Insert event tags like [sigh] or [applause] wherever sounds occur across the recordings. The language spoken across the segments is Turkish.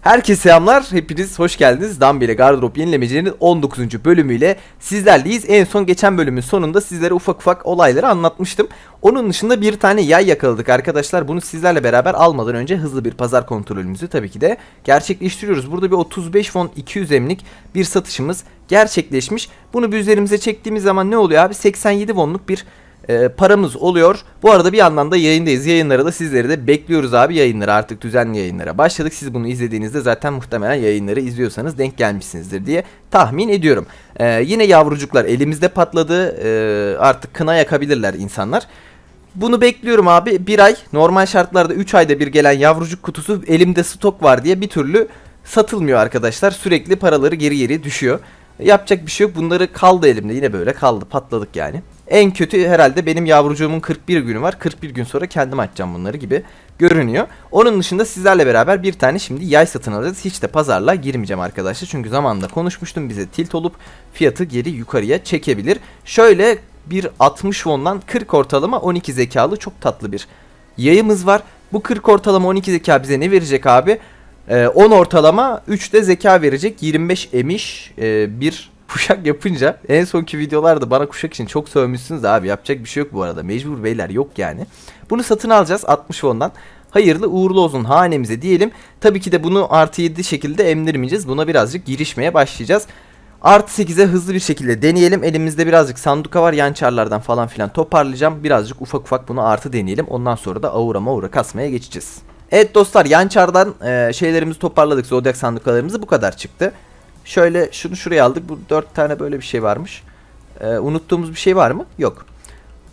Herkese selamlar. Hepiniz hoş geldiniz. Dumb ile Gardırop yenilemecelerinin 19. bölümüyle sizlerleyiz. En son geçen bölümün sonunda sizlere ufak ufak olayları anlatmıştım. Onun dışında bir tane yay yakaladık arkadaşlar. Bunu sizlerle beraber almadan önce hızlı bir pazar kontrolümüzü tabii ki de gerçekleştiriyoruz. Burada bir 35 fon 200 emlik bir satışımız gerçekleşmiş. Bunu bir üzerimize çektiğimiz zaman ne oluyor abi? 87 wonluk bir e, paramız oluyor. Bu arada bir yandan da yayındayız. Yayınlara da sizleri de bekliyoruz abi yayınlara artık düzenli yayınlara başladık. Siz bunu izlediğinizde zaten muhtemelen yayınları izliyorsanız denk gelmişsinizdir diye tahmin ediyorum. E, yine yavrucuklar elimizde patladı. E, artık kına yakabilirler insanlar. Bunu bekliyorum abi. Bir ay normal şartlarda 3 ayda bir gelen yavrucuk kutusu elimde stok var diye bir türlü satılmıyor arkadaşlar. Sürekli paraları geri geri düşüyor. Yapacak bir şey yok. Bunları kaldı elimde. Yine böyle kaldı. Patladık yani. En kötü herhalde benim yavrucuğumun 41 günü var. 41 gün sonra kendim açacağım bunları gibi görünüyor. Onun dışında sizlerle beraber bir tane şimdi yay satın alacağız. Hiç de pazarla girmeyeceğim arkadaşlar. Çünkü zamanında konuşmuştum bize tilt olup fiyatı geri yukarıya çekebilir. Şöyle bir 60 won'dan 40 ortalama 12 zekalı çok tatlı bir yayımız var. Bu 40 ortalama 12 zeka bize ne verecek abi? Ee, 10 ortalama 3 de zeka verecek. 25 emiş e, bir kuşak yapınca en sonki videolarda bana kuşak için çok sövmüşsünüz abi. Yapacak bir şey yok bu arada. Mecbur beyler yok yani. Bunu satın alacağız 60 won'dan. Hayırlı uğurlu olsun hanemize diyelim. Tabii ki de bunu artı 7 şekilde emdirmeyeceğiz. Buna birazcık girişmeye başlayacağız. Artı 8'e hızlı bir şekilde deneyelim. Elimizde birazcık sanduka var. Yan çarlardan falan filan toparlayacağım. Birazcık ufak ufak bunu artı deneyelim. Ondan sonra da aura maura kasmaya geçeceğiz. Evet dostlar yan çardan e, şeylerimizi toparladık. Zodiac sandukalarımızı bu kadar çıktı. Şöyle şunu şuraya aldık. Bu 4 tane böyle bir şey varmış. E, unuttuğumuz bir şey var mı? Yok.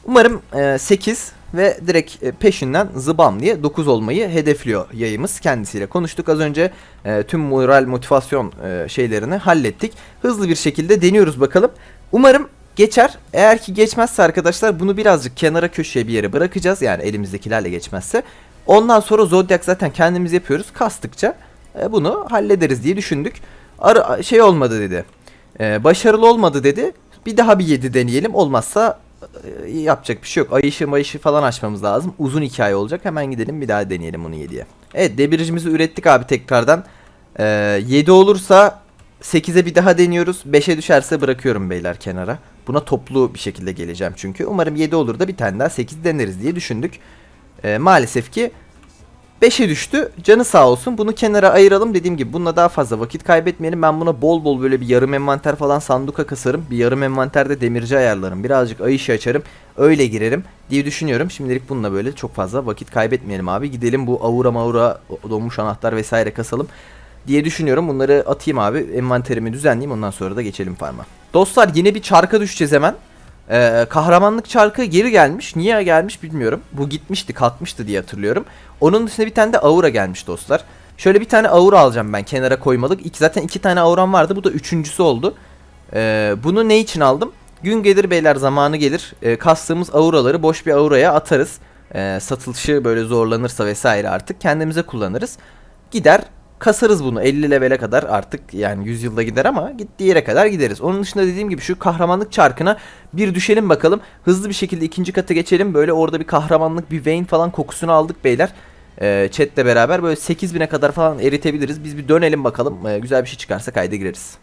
Umarım e, 8 ve direkt e, peşinden zıbam diye 9 olmayı hedefliyor yayımız. Kendisiyle konuştuk az önce. E, tüm moral motivasyon e, şeylerini hallettik. Hızlı bir şekilde deniyoruz bakalım. Umarım geçer. Eğer ki geçmezse arkadaşlar bunu birazcık kenara köşeye bir yere bırakacağız. Yani elimizdekilerle geçmezse. Ondan sonra Zodiac zaten kendimiz yapıyoruz. Kastıkça e, bunu hallederiz diye düşündük. Ara, şey olmadı dedi. E, başarılı olmadı dedi. Bir daha bir 7 deneyelim. Olmazsa e, yapacak bir şey yok. Ayışı mayışı falan açmamız lazım. Uzun hikaye olacak. Hemen gidelim bir daha deneyelim bunu 7'ye. Evet debriyajımızı ürettik abi tekrardan. E, 7 olursa 8'e bir daha deniyoruz. 5'e düşerse bırakıyorum beyler kenara. Buna toplu bir şekilde geleceğim çünkü. Umarım 7 olur da bir tane daha 8 deneriz diye düşündük. E, maalesef ki 5'e düştü. Canı sağ olsun. Bunu kenara ayıralım. Dediğim gibi bununla daha fazla vakit kaybetmeyelim. Ben buna bol bol böyle bir yarım envanter falan sanduka kasarım. Bir yarım envanterde demirci ayarlarım. Birazcık ay açarım. Öyle girerim diye düşünüyorum. Şimdilik bununla böyle çok fazla vakit kaybetmeyelim abi. Gidelim bu aura maura donmuş anahtar vesaire kasalım diye düşünüyorum. Bunları atayım abi. Envanterimi düzenleyeyim. Ondan sonra da geçelim farma. Dostlar yine bir çarka düşeceğiz hemen. Ee, kahramanlık çarkı geri gelmiş. Niye gelmiş bilmiyorum. Bu gitmişti kalkmıştı diye hatırlıyorum. Onun dışında bir tane de aura gelmiş dostlar. Şöyle bir tane aura alacağım ben kenara koymalık. İki, zaten iki tane auram vardı. Bu da üçüncüsü oldu. Ee, bunu ne için aldım? Gün gelir beyler zamanı gelir. Ee, kastığımız auraları boş bir auraya atarız. Ee, satılışı böyle zorlanırsa vesaire artık kendimize kullanırız. Gider kasarız bunu 50 levele kadar artık yani 100 yılda gider ama gittiği yere kadar gideriz. Onun dışında dediğim gibi şu kahramanlık çarkına bir düşelim bakalım. Hızlı bir şekilde ikinci kata geçelim. Böyle orada bir kahramanlık bir Vayne falan kokusunu aldık beyler. Ee, chatle beraber böyle 8000'e kadar falan eritebiliriz. Biz bir dönelim bakalım. Ee, güzel bir şey çıkarsa kayda gireriz.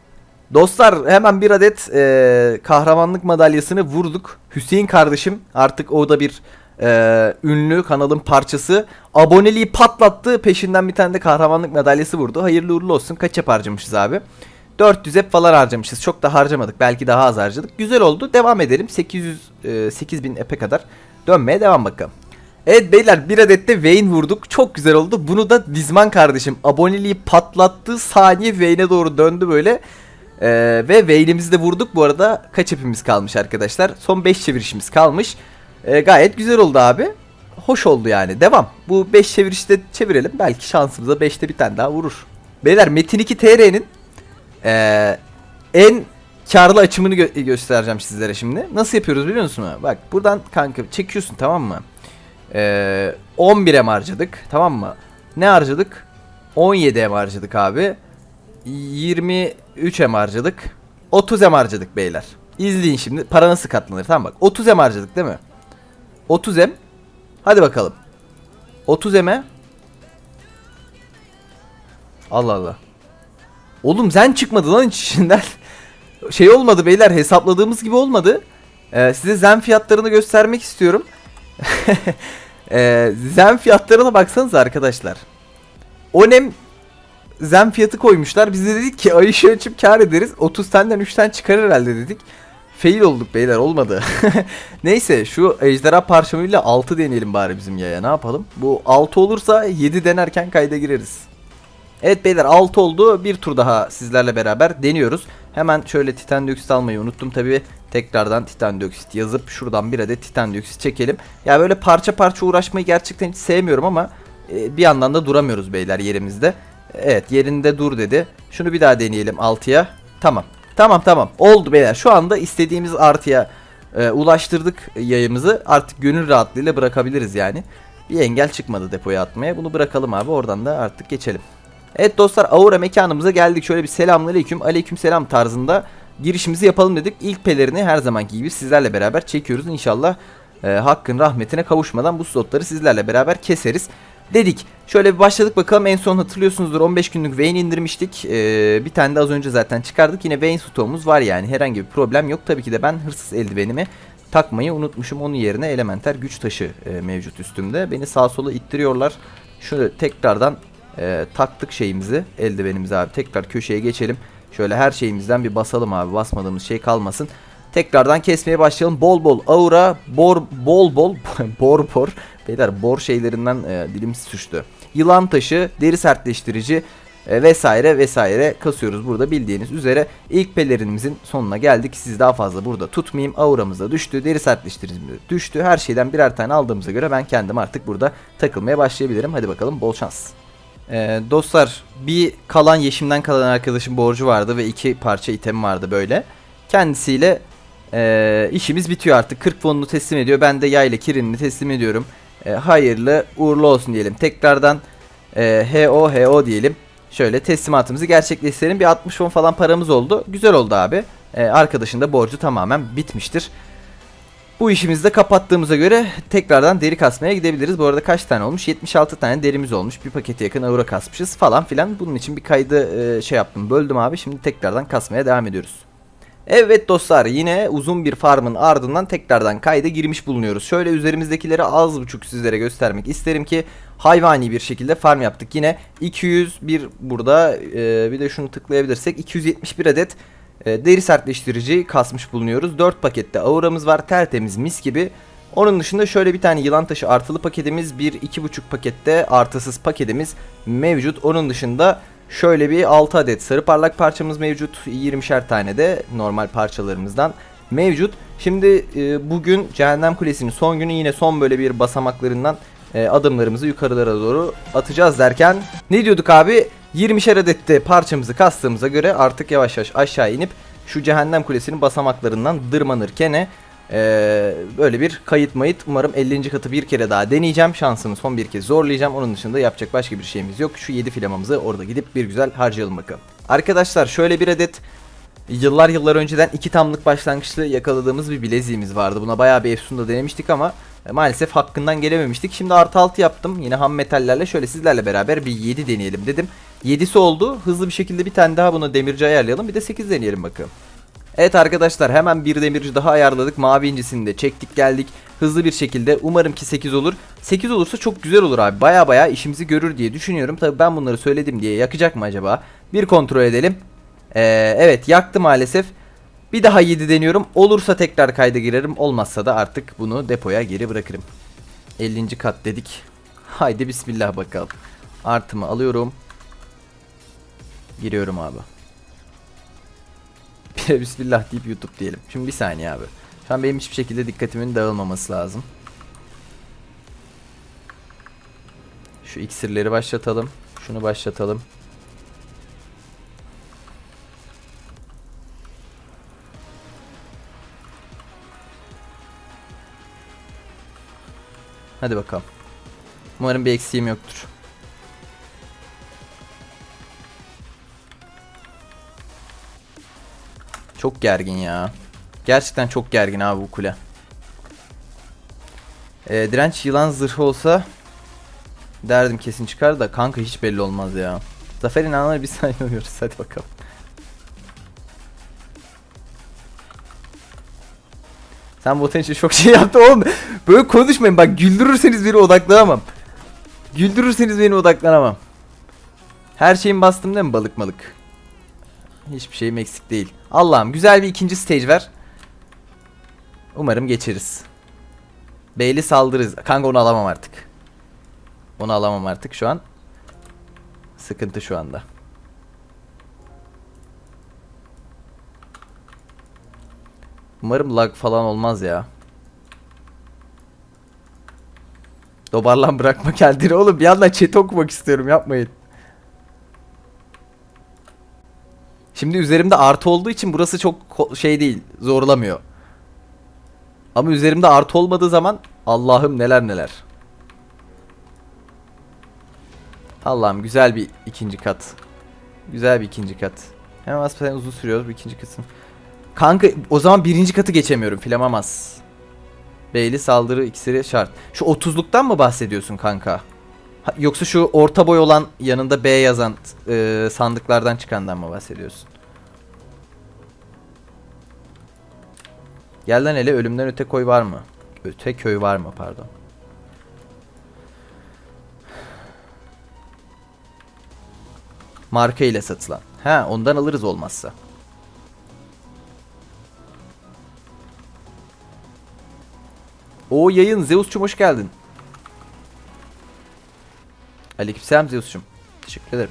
Dostlar hemen bir adet e, kahramanlık madalyasını vurduk. Hüseyin kardeşim artık o da bir e, ünlü kanalın parçası. Aboneliği patlattı. Peşinden bir tane de kahramanlık madalyası vurdu. Hayırlı uğurlu olsun. Kaç hep harcamışız abi? 400 hep falan harcamışız. Çok da harcamadık. Belki daha az harcadık. Güzel oldu. Devam edelim. 800 e, 8000 epe kadar dönmeye devam bakalım. Evet beyler bir adet de Vayne vurduk. Çok güzel oldu. Bunu da Dizman kardeşim aboneliği patlattığı saniye Vayne'e doğru döndü böyle. Ee, ve Vayne'imizi de vurduk. Bu arada kaç hepimiz kalmış arkadaşlar? Son 5 çevirişimiz kalmış. Ee, gayet güzel oldu abi. Hoş oldu yani. Devam. Bu 5 çevirişi de çevirelim. Belki şansımıza 5'te bir tane daha vurur. Beyler Metin 2 TR'nin ee, en karlı açımını gö- göstereceğim sizlere şimdi. Nasıl yapıyoruz biliyor musun? Bak buradan kanka çekiyorsun tamam mı? Ee, 11'e mi harcadık? Tamam mı? Ne harcadık? 17'e mi harcadık abi? 23'e mi harcadık? 30'e mi harcadık beyler? İzleyin şimdi. Para nasıl katlanır? Tamam bak. 30'e mi harcadık değil mi? 30 em. Hadi bakalım. 30 eme. Allah Allah. Oğlum zen çıkmadı lan iç içinden. [laughs] şey olmadı beyler hesapladığımız gibi olmadı. Ee, size zen fiyatlarını göstermek istiyorum. [laughs] ee, zen fiyatlarına baksanız arkadaşlar. Onem zen fiyatı koymuşlar. Biz de dedik ki ay ışığı açıp kar ederiz. 30 taneden 3'ten çıkar herhalde dedik. Fail olduk beyler olmadı. [laughs] Neyse şu ejderha parçamıyla 6 deneyelim bari bizim yaya ne yapalım. Bu 6 olursa 7 denerken kayda gireriz. Evet beyler 6 oldu. Bir tur daha sizlerle beraber deniyoruz. Hemen şöyle titan dioksit almayı unuttum tabi. Tekrardan titan dioksit yazıp şuradan bir adet titan dioksit çekelim. Ya böyle parça parça uğraşmayı gerçekten hiç sevmiyorum ama e, bir yandan da duramıyoruz beyler yerimizde. Evet yerinde dur dedi. Şunu bir daha deneyelim 6'ya. Tamam. Tamam tamam. Oldu beyler. Şu anda istediğimiz artıya e, ulaştırdık yayımızı. Artık gönül rahatlığıyla bırakabiliriz yani. Bir engel çıkmadı depoya atmaya. Bunu bırakalım abi. Oradan da artık geçelim. Evet dostlar Aura mekanımıza geldik. Şöyle bir selamünaleyküm, aleykümselam tarzında girişimizi yapalım dedik. İlk pelerini her zamanki gibi sizlerle beraber çekiyoruz. İnşallah e, hakkın rahmetine kavuşmadan bu slotları sizlerle beraber keseriz dedik. Şöyle bir başladık bakalım en son hatırlıyorsunuzdur 15 günlük Vayne indirmiştik. Ee, bir tane de az önce zaten çıkardık. Yine Vayne stoğumuz var yani herhangi bir problem yok. Tabii ki de ben hırsız eldivenimi takmayı unutmuşum. Onun yerine elementer güç taşı e, mevcut üstümde. Beni sağa sola ittiriyorlar. Şöyle tekrardan e, taktık şeyimizi eldivenimizi abi. Tekrar köşeye geçelim. Şöyle her şeyimizden bir basalım abi. Basmadığımız şey kalmasın. Tekrardan kesmeye başlayalım. Bol bol aura, bor, bol bol [laughs] bor bor. Beyler bor şeylerinden e, dilim suçtu. Yılan taşı, deri sertleştirici e, vesaire vesaire kasıyoruz burada bildiğiniz üzere. ilk pelerinimizin sonuna geldik. Siz daha fazla burada tutmayayım. Auramız da düştü. Deri sertleştiricimiz düştü. Her şeyden birer tane aldığımıza göre ben kendim artık burada takılmaya başlayabilirim. Hadi bakalım bol şans. Ee, dostlar bir kalan yeşimden kalan arkadaşım borcu vardı ve iki parça item vardı böyle. Kendisiyle e, işimiz bitiyor artık. 40 fonunu teslim ediyor. Ben de yayla kirinini teslim ediyorum. E, hayırlı uğurlu olsun diyelim. Tekrardan e, HO HO diyelim. Şöyle teslimatımızı gerçekleştirelim. Bir 60 fon falan paramız oldu. Güzel oldu abi. E, arkadaşın da borcu tamamen bitmiştir. Bu işimizi de kapattığımıza göre tekrardan deri kasmaya gidebiliriz. Bu arada kaç tane olmuş? 76 tane derimiz olmuş. Bir pakete yakın aura kasmışız falan filan. Bunun için bir kaydı e, şey yaptım. Böldüm abi. Şimdi tekrardan kasmaya devam ediyoruz. Evet dostlar yine uzun bir farmın ardından tekrardan kayda girmiş bulunuyoruz. Şöyle üzerimizdekileri az buçuk sizlere göstermek isterim ki hayvani bir şekilde farm yaptık. Yine 201 burada e, bir de şunu tıklayabilirsek 271 adet e, deri sertleştirici kasmış bulunuyoruz. 4 pakette auramız var tertemiz mis gibi. Onun dışında şöyle bir tane yılan taşı artılı paketimiz, bir iki buçuk pakette artısız paketimiz mevcut. Onun dışında Şöyle bir 6 adet sarı parlak parçamız mevcut. 20'şer tane de normal parçalarımızdan mevcut. Şimdi e, bugün Cehennem Kulesi'nin son günü yine son böyle bir basamaklarından e, adımlarımızı yukarılara doğru atacağız derken ne diyorduk abi? 20'şer adette parçamızı kastığımıza göre artık yavaş yavaş aşağı inip şu Cehennem Kulesi'nin basamaklarından dırmanırken ee, böyle bir kayıt mayıt. Umarım 50. katı bir kere daha deneyeceğim. Şansımı son bir kez zorlayacağım. Onun dışında yapacak başka bir şeyimiz yok. Şu 7 filamamızı orada gidip bir güzel harcayalım bakalım. Arkadaşlar şöyle bir adet yıllar yıllar önceden iki tamlık başlangıçlı yakaladığımız bir bileziğimiz vardı. Buna bayağı bir Efsun'da denemiştik ama e, maalesef hakkından gelememiştik. Şimdi artı 6 yaptım. Yine ham metallerle şöyle sizlerle beraber bir 7 deneyelim dedim. 7'si oldu. Hızlı bir şekilde bir tane daha bunu demirci ayarlayalım. Bir de 8 deneyelim bakalım. Evet arkadaşlar hemen bir demirci daha ayarladık. Mavi incisini de çektik geldik. Hızlı bir şekilde umarım ki 8 olur. 8 olursa çok güzel olur abi. Baya baya işimizi görür diye düşünüyorum. Tabi ben bunları söyledim diye yakacak mı acaba? Bir kontrol edelim. Ee, evet yaktı maalesef. Bir daha 7 deniyorum. Olursa tekrar kayda girerim. Olmazsa da artık bunu depoya geri bırakırım. 50. kat dedik. Haydi bismillah bakalım. Artımı alıyorum. Giriyorum abi. [laughs] Bismillah deyip YouTube diyelim. Şimdi bir saniye abi. Şu an benim hiçbir şekilde dikkatimin dağılmaması lazım. Şu iksirleri başlatalım. Şunu başlatalım. Hadi bakalım. Umarım bir eksiğim yoktur. Çok gergin ya. Gerçekten çok gergin abi bu kule. Ee, direnç yılan zırhı olsa Derdim kesin çıkar da kanka hiç belli olmaz ya. Zafer inananlara biz [laughs] inanıyoruz. Hadi bakalım. Sen bu için çok şey yaptın oğlum. Böyle konuşmayın bak güldürürseniz beni odaklanamam. Güldürürseniz beni odaklanamam. Her şeyin bastım değil mi balık malık? Hiçbir şeyim eksik değil. Allah'ım güzel bir ikinci stage ver. Umarım geçeriz. Beyli saldırırız. Kanka onu alamam artık. Onu alamam artık şu an. Sıkıntı şu anda. Umarım lag falan olmaz ya. Dobarlan bırakma kendini oğlum. Bir yandan chat okumak istiyorum yapmayın. Şimdi üzerimde artı olduğu için burası çok şey değil. Zorlamıyor. Ama üzerimde artı olmadığı zaman Allah'ım neler neler. Allah'ım güzel bir ikinci kat. Güzel bir ikinci kat. Hemen aslında uzun sürüyor bu ikinci kısım. Kanka o zaman birinci katı geçemiyorum. Filamamaz. Beyli saldırı iksiri şart. Şu 30'luktan mı bahsediyorsun kanka? Yoksa şu orta boy olan yanında B yazan e, sandıklardan çıkandan mı bahsediyorsun? Gel lan hele ölümden öte koy var mı? Öte köy var mı pardon. Marka ile satılan. Ha ondan alırız olmazsa. O yayın Zeus'cum hoş geldin. Aleykümselam Zeus'cum. Teşekkür ederim.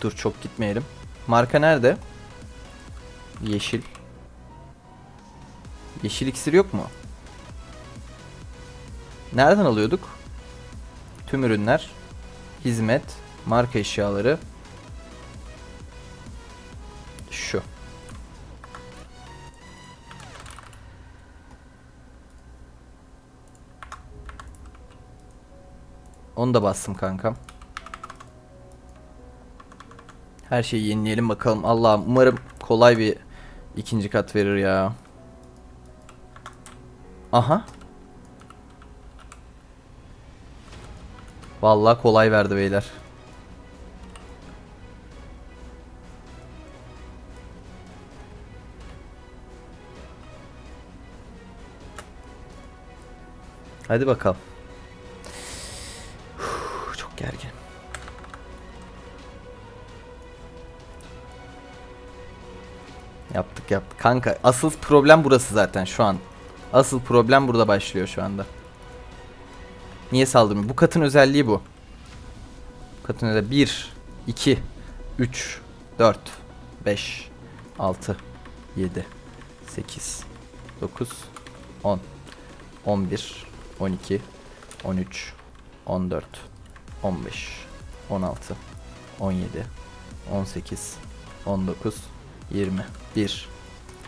Dur çok gitmeyelim. Marka nerede? Yeşil. Yeşil iksir yok mu? Nereden alıyorduk? Tüm ürünler. Hizmet. Marka eşyaları. Onu da bastım kankam. Her şeyi yenileyelim bakalım. Allah'ım umarım kolay bir ikinci kat verir ya. Aha. Vallahi kolay verdi beyler. Hadi bakalım. Yaptık yaptık. Kanka asıl problem burası zaten şu an. Asıl problem burada başlıyor şu anda. Niye saldırmıyor? Bu katın özelliği. Bu katın özelliği 1, 2, 3, 4, 5, 6, 7, 8, 9, 10, 11, 12, 13, 14, 15, 16, 17, 18, 19, 20, 1,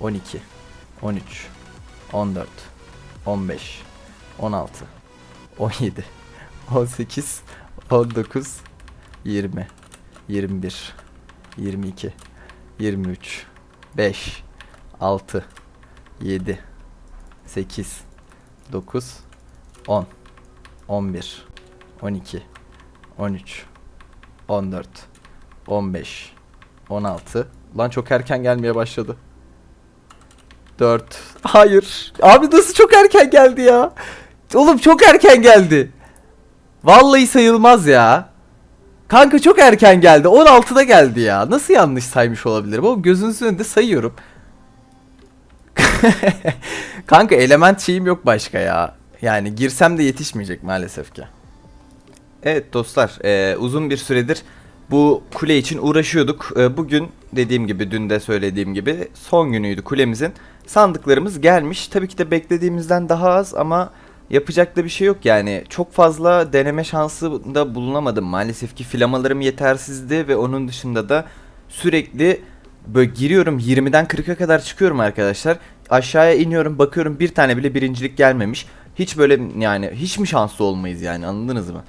12, 13, 14, 15, 16, 17, 18, 19, 20, 21, 22, 23, 5, 6, 7, 8, 9, 10, 11, 12, 13, 14, 15, 16. Lan çok erken gelmeye başladı. 4. Hayır. Abi nasıl çok erken geldi ya? Oğlum çok erken geldi. Vallahi sayılmaz ya. Kanka çok erken geldi. 16'da geldi ya. Nasıl yanlış saymış olabilirim? Oğlum gözünüzün önünde sayıyorum. [laughs] Kanka element şeyim yok başka ya. Yani girsem de yetişmeyecek maalesef ki. Evet dostlar e, uzun bir süredir bu kule için uğraşıyorduk. E, bugün dediğim gibi dün de söylediğim gibi son günüydü kulemizin. Sandıklarımız gelmiş. Tabii ki de beklediğimizden daha az ama yapacak da bir şey yok yani. Çok fazla deneme şansı da bulunamadım. Maalesef ki flamalarım yetersizdi ve onun dışında da sürekli böyle giriyorum 20'den 40'a kadar çıkıyorum arkadaşlar. Aşağıya iniyorum bakıyorum bir tane bile birincilik gelmemiş. Hiç böyle yani hiç mi şanslı olmayız yani anladınız mı?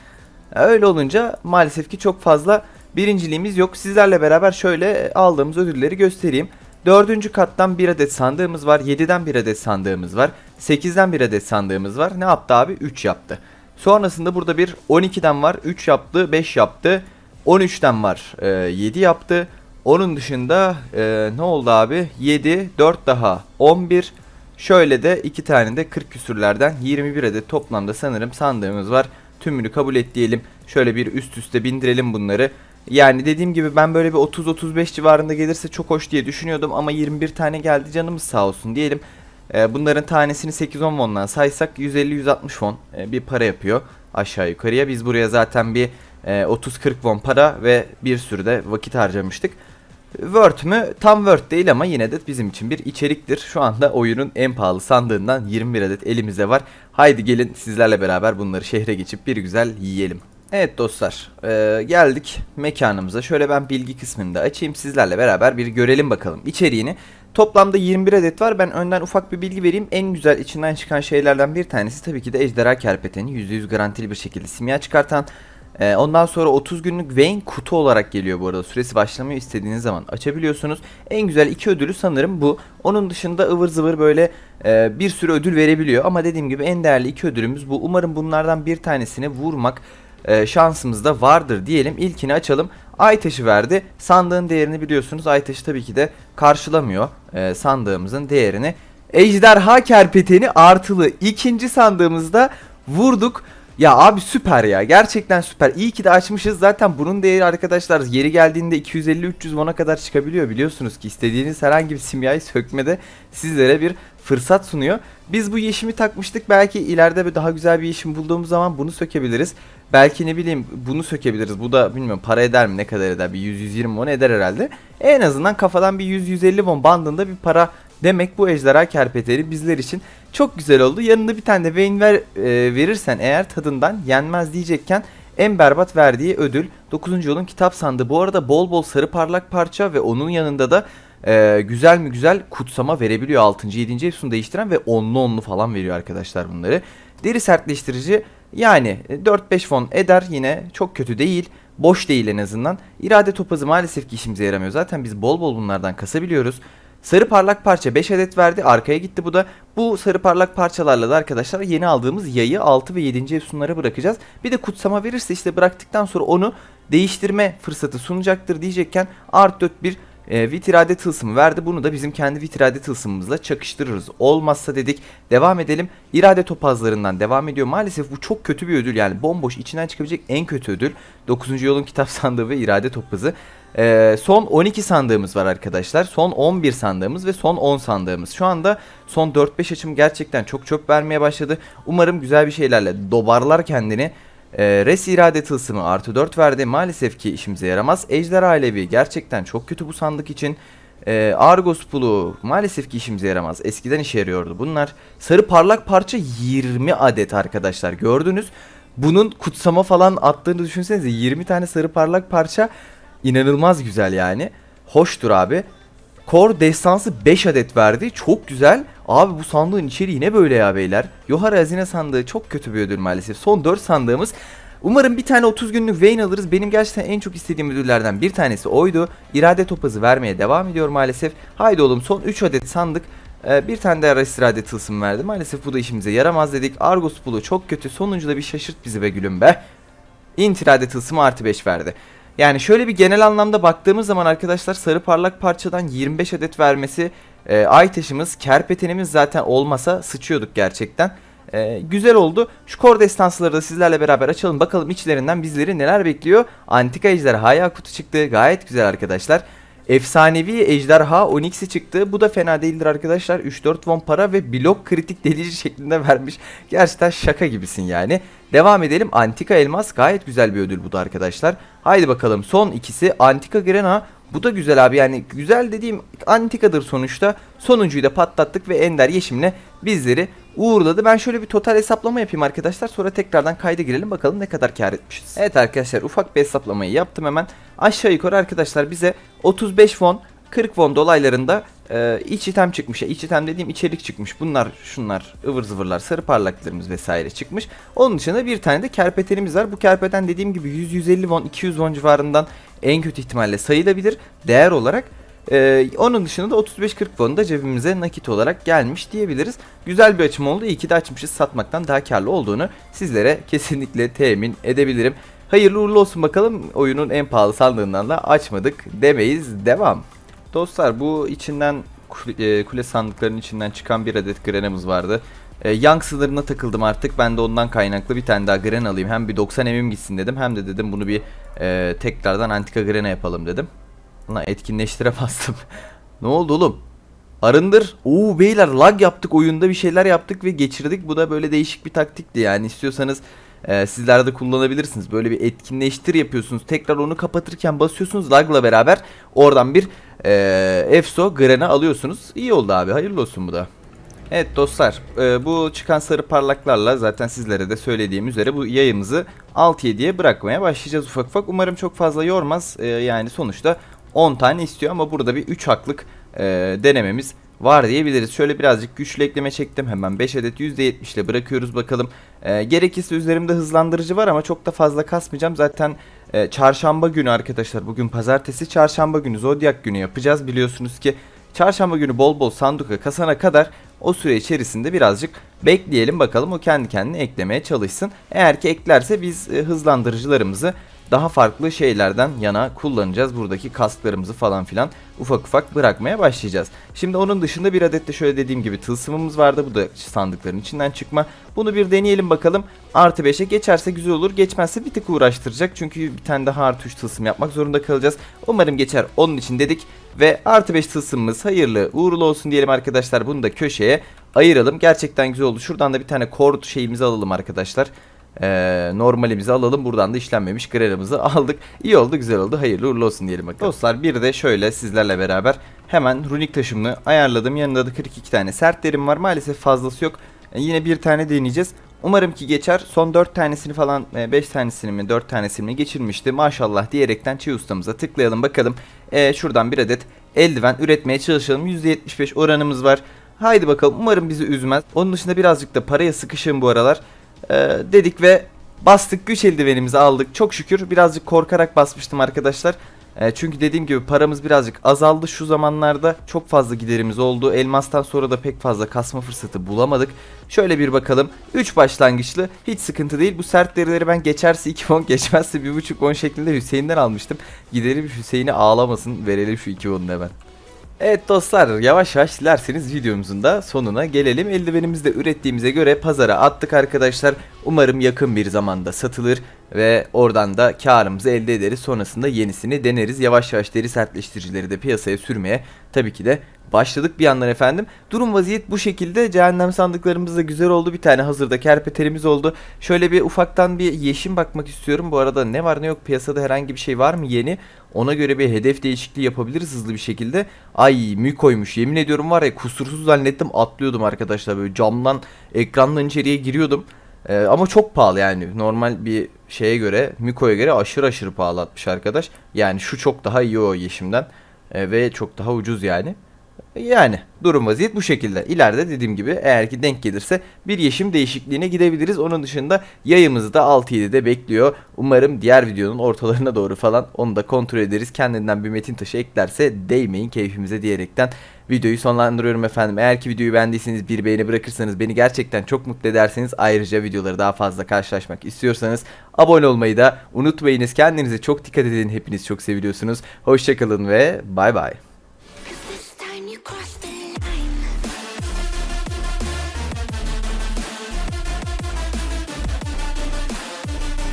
Öyle olunca maalesef ki çok fazla birinciliğimiz yok. Sizlerle beraber şöyle aldığımız ödülleri göstereyim. Dördüncü kattan bir adet sandığımız var. 7'den bir adet sandığımız var. 8'den bir adet sandığımız var. Ne yaptı abi? 3 yaptı. Sonrasında burada bir 12'den var. 3 yaptı. 5 yaptı. 13'ten var. e, 7 yaptı. Onun dışında e, ne oldu abi? 7, 4 daha 11. Şöyle de 2 tane de 40 küsürlerden 21 adet toplamda sanırım sandığımız var. Tümünü kabul et diyelim. Şöyle bir üst üste bindirelim bunları. Yani dediğim gibi ben böyle bir 30-35 civarında gelirse çok hoş diye düşünüyordum ama 21 tane geldi canımız sağ olsun diyelim. Ee, bunların tanesini 8-10 won'dan saysak 150-160 won e, bir para yapıyor aşağı yukarıya. Biz buraya zaten bir e, 30-40 won para ve bir sürü de vakit harcamıştık. Word mü? Tam Word değil ama yine de bizim için bir içeriktir. Şu anda oyunun en pahalı sandığından 21 adet elimizde var. Haydi gelin sizlerle beraber bunları şehre geçip bir güzel yiyelim. Evet dostlar eee, geldik mekanımıza. Şöyle ben bilgi kısmını da açayım sizlerle beraber bir görelim bakalım içeriğini. Toplamda 21 adet var. Ben önden ufak bir bilgi vereyim. En güzel içinden çıkan şeylerden bir tanesi tabii ki de ejderha kerpeteni. %100 garantili bir şekilde simya çıkartan ee, ondan sonra 30 günlük Vayne kutu olarak geliyor bu arada. Süresi başlamıyor istediğiniz zaman açabiliyorsunuz. En güzel iki ödülü sanırım bu. Onun dışında ıvır zıvır böyle e, bir sürü ödül verebiliyor. Ama dediğim gibi en değerli iki ödülümüz bu. Umarım bunlardan bir tanesini vurmak e, şansımız da vardır diyelim. İlkini açalım. Ay verdi. Sandığın değerini biliyorsunuz. Ay taşı tabii ki de karşılamıyor e, sandığımızın değerini. Ejderha kerpeteni artılı ikinci sandığımızda vurduk. Ya abi süper ya. Gerçekten süper. İyi ki de açmışız. Zaten bunun değeri arkadaşlar yeri geldiğinde 250-300 won'a kadar çıkabiliyor. Biliyorsunuz ki istediğiniz herhangi bir simyayı sökmede sizlere bir fırsat sunuyor. Biz bu yeşimi takmıştık. Belki ileride bir daha güzel bir yeşim bulduğumuz zaman bunu sökebiliriz. Belki ne bileyim bunu sökebiliriz. Bu da bilmiyorum para eder mi ne kadar eder? Bir 100-120 won eder herhalde. En azından kafadan bir 100-150 won bandında bir para Demek bu ejderha kerpeteni bizler için çok güzel oldu. Yanında bir tane de Vayne ver, e, verirsen eğer tadından yenmez diyecekken en berbat verdiği ödül 9. yolun kitap sandığı. Bu arada bol bol sarı parlak parça ve onun yanında da e, güzel mi güzel kutsama verebiliyor. 6. 7. efsun değiştiren ve 10'lu 10'lu falan veriyor arkadaşlar bunları. Deri sertleştirici yani 4-5 fon eder yine çok kötü değil. Boş değil en azından. İrade topazı maalesef ki işimize yaramıyor. Zaten biz bol bol bunlardan kasabiliyoruz. Sarı parlak parça 5 adet verdi. Arkaya gitti bu da. Bu sarı parlak parçalarla da arkadaşlar yeni aldığımız yayı 6 ve 7. efsunlara bırakacağız. Bir de kutsama verirse işte bıraktıktan sonra onu değiştirme fırsatı sunacaktır diyecekken art 4 bir e, vitirade tılsımı verdi. Bunu da bizim kendi vitirade tılsımımızla çakıştırırız. Olmazsa dedik devam edelim. İrade topazlarından devam ediyor. Maalesef bu çok kötü bir ödül yani bomboş içinden çıkabilecek en kötü ödül. 9. yolun kitap [laughs] sandığı ve irade topazı. Ee, son 12 sandığımız var arkadaşlar. Son 11 sandığımız ve son 10 sandığımız. Şu anda son 4-5 açım gerçekten çok çok vermeye başladı. Umarım güzel bir şeylerle dobarlar kendini. Ee, res irade tılsımı artı 4 verdi. Maalesef ki işimize yaramaz. Ejder Alevi gerçekten çok kötü bu sandık için. Ee, Argos pulu maalesef ki işimize yaramaz. Eskiden işe yarıyordu bunlar. Sarı parlak parça 20 adet arkadaşlar gördünüz. Bunun kutsama falan attığını düşünsenize 20 tane sarı parlak parça İnanılmaz güzel yani. Hoştur abi. Kor destansı 5 adet verdi. Çok güzel. Abi bu sandığın içeriği ne böyle ya beyler? Yohara hazine sandığı çok kötü bir ödül maalesef. Son 4 sandığımız. Umarım bir tane 30 günlük Vayne alırız. Benim gerçekten en çok istediğim ödüllerden bir tanesi oydu. İrade topazı vermeye devam ediyor maalesef. Haydi oğlum son 3 adet sandık. Ee, bir tane de ara irade tılsım verdi. Maalesef bu da işimize yaramaz dedik. Argos pulu çok kötü. Sonuncu da bir şaşırt bizi be gülüm be. İntirade tılsımı artı 5 verdi. Yani şöyle bir genel anlamda baktığımız zaman arkadaşlar sarı parlak parçadan 25 adet vermesi e, ay taşımız, kerpetenimiz zaten olmasa sıçıyorduk gerçekten. E, güzel oldu. Şu kor destansları da sizlerle beraber açalım. Bakalım içlerinden bizleri neler bekliyor. Antika ejderha kutu çıktı. Gayet güzel arkadaşlar. Efsanevi ejderha Onyx'i çıktı. Bu da fena değildir arkadaşlar. 3-4 won para ve blok kritik delici şeklinde vermiş. Gerçekten şaka gibisin yani. Devam edelim. Antika elmas gayet güzel bir ödül bu da arkadaşlar. Haydi bakalım son ikisi Antika Grena Bu da güzel abi yani güzel dediğim antikadır sonuçta. Sonuncuyu da patlattık ve Ender Yeşim'le bizleri uğurladı. Ben şöyle bir total hesaplama yapayım arkadaşlar. Sonra tekrardan kayda girelim bakalım ne kadar kar etmişiz. Evet arkadaşlar ufak bir hesaplamayı yaptım hemen. Aşağı yukarı arkadaşlar bize 35 won 40 won dolaylarında e, iç item çıkmış. Ya, iç item dediğim içerik çıkmış. Bunlar şunlar ıvır zıvırlar sarı parlaklarımız vesaire çıkmış. Onun dışında bir tane de kerpetenimiz var. Bu kerpeten dediğim gibi 100-150 won 200 won civarından en kötü ihtimalle sayılabilir değer olarak. Ee, onun dışında da 35-40 won da cebimize nakit olarak gelmiş diyebiliriz. Güzel bir açım oldu. İyi ki de açmışız. Satmaktan daha karlı olduğunu sizlere kesinlikle temin edebilirim. Hayırlı uğurlu olsun bakalım. Oyunun en pahalı sandığından da açmadık demeyiz. Devam. Dostlar bu içinden kule, e, sandıklarının içinden çıkan bir adet grenemiz vardı. E, Young sınırına takıldım artık. Ben de ondan kaynaklı bir tane daha gren alayım. Hem bir 90 emim gitsin dedim. Hem de dedim bunu bir e, tekrardan antika grene yapalım dedim. Lan etkinleştire [laughs] ne oldu oğlum? Arındır. Oo beyler lag yaptık oyunda bir şeyler yaptık ve geçirdik. Bu da böyle değişik bir taktikti yani. istiyorsanız e, sizler de kullanabilirsiniz. Böyle bir etkinleştir yapıyorsunuz. Tekrar onu kapatırken basıyorsunuz lagla beraber. Oradan bir e, EFSO Gren'e alıyorsunuz. İyi oldu abi hayırlı olsun bu da. Evet dostlar e, bu çıkan sarı parlaklarla zaten sizlere de söylediğim üzere bu yayımızı 6-7'ye bırakmaya başlayacağız ufak ufak. Umarım çok fazla yormaz. E, yani sonuçta 10 tane istiyor ama burada bir 3 haklık e, denememiz var diyebiliriz. Şöyle birazcık güçlü ekleme çektim. Hemen 5 adet %70 ile bırakıyoruz bakalım. E, gerekirse üzerimde hızlandırıcı var ama çok da fazla kasmayacağım. Zaten e, çarşamba günü arkadaşlar bugün pazartesi çarşamba günü zodyak günü yapacağız. Biliyorsunuz ki çarşamba günü bol bol sanduka kasana kadar o süre içerisinde birazcık bekleyelim bakalım o kendi kendine eklemeye çalışsın. Eğer ki eklerse biz e, hızlandırıcılarımızı daha farklı şeylerden yana kullanacağız. Buradaki kasklarımızı falan filan ufak ufak bırakmaya başlayacağız. Şimdi onun dışında bir adet de şöyle dediğim gibi tılsımımız vardı. Bu da sandıkların içinden çıkma. Bunu bir deneyelim bakalım. Artı 5'e geçerse güzel olur. Geçmezse bir tık uğraştıracak. Çünkü bir tane daha artı 3 tılsım yapmak zorunda kalacağız. Umarım geçer. Onun için dedik. Ve artı 5 tılsımımız hayırlı uğurlu olsun diyelim arkadaşlar. Bunu da köşeye ayıralım. Gerçekten güzel oldu. Şuradan da bir tane kord şeyimizi alalım arkadaşlar. Ee, normalimizi alalım. Buradan da işlenmemiş granamızı [laughs] aldık. İyi oldu güzel oldu. Hayırlı uğurlu olsun diyelim bakalım. Dostlar bir de şöyle sizlerle beraber hemen runik taşımını ayarladım. Yanında da 42 tane sert derim var. Maalesef fazlası yok. Ee, yine bir tane deneyeceğiz. Umarım ki geçer. Son 4 tanesini falan 5 tanesini mi 4 tanesini mi geçirmişti. Maşallah diyerekten çiğ ustamıza tıklayalım bakalım. Ee, şuradan bir adet eldiven üretmeye çalışalım. %75 oranımız var. Haydi bakalım umarım bizi üzmez. Onun dışında birazcık da paraya sıkışın bu aralar. Ee, dedik ve bastık güç eldivenimizi aldık. Çok şükür birazcık korkarak basmıştım arkadaşlar. Ee, çünkü dediğim gibi paramız birazcık azaldı şu zamanlarda. Çok fazla giderimiz oldu. Elmastan sonra da pek fazla kasma fırsatı bulamadık. Şöyle bir bakalım. 3 başlangıçlı hiç sıkıntı değil. Bu sert derileri ben geçerse 2 won [laughs] geçmezse 1.5 won şeklinde Hüseyin'den almıştım. Gidelim Hüseyin'i ağlamasın verelim şu 2 won'u hemen. Evet dostlar yavaş yavaş dilerseniz videomuzun da sonuna gelelim. Eldivenimizi de ürettiğimize göre pazara attık arkadaşlar. Umarım yakın bir zamanda satılır ve oradan da karımızı elde ederiz. Sonrasında yenisini deneriz. Yavaş yavaş deri sertleştiricileri de piyasaya sürmeye tabii ki de başladık bir yandan efendim. Durum vaziyet bu şekilde. Cehennem sandıklarımız da güzel oldu. Bir tane hazırda kerpeterimiz oldu. Şöyle bir ufaktan bir yeşim bakmak istiyorum. Bu arada ne var ne yok piyasada herhangi bir şey var mı yeni? Ona göre bir hedef değişikliği yapabiliriz hızlı bir şekilde. Ay mü koymuş. Yemin ediyorum var ya kusursuz zannettim atlıyordum arkadaşlar. Böyle camdan ekrandan içeriye giriyordum. Ee, ama çok pahalı yani normal bir şeye göre Miko'ya göre aşırı aşırı pahalı atmış arkadaş. Yani şu çok daha iyi o yeşimden ee, ve çok daha ucuz yani. Yani durum vaziyet bu şekilde. İleride dediğim gibi eğer ki denk gelirse bir yeşim değişikliğine gidebiliriz. Onun dışında yayımızı da 6-7'de bekliyor. Umarım diğer videonun ortalarına doğru falan onu da kontrol ederiz. Kendinden bir metin taşı eklerse değmeyin keyfimize diyerekten videoyu sonlandırıyorum efendim. Eğer ki videoyu beğendiyseniz bir beğeni bırakırsanız beni gerçekten çok mutlu ederseniz ayrıca videoları daha fazla karşılaşmak istiyorsanız abone olmayı da unutmayınız. Kendinize çok dikkat edin. Hepiniz çok seviliyorsunuz. Hoşçakalın ve bay bay.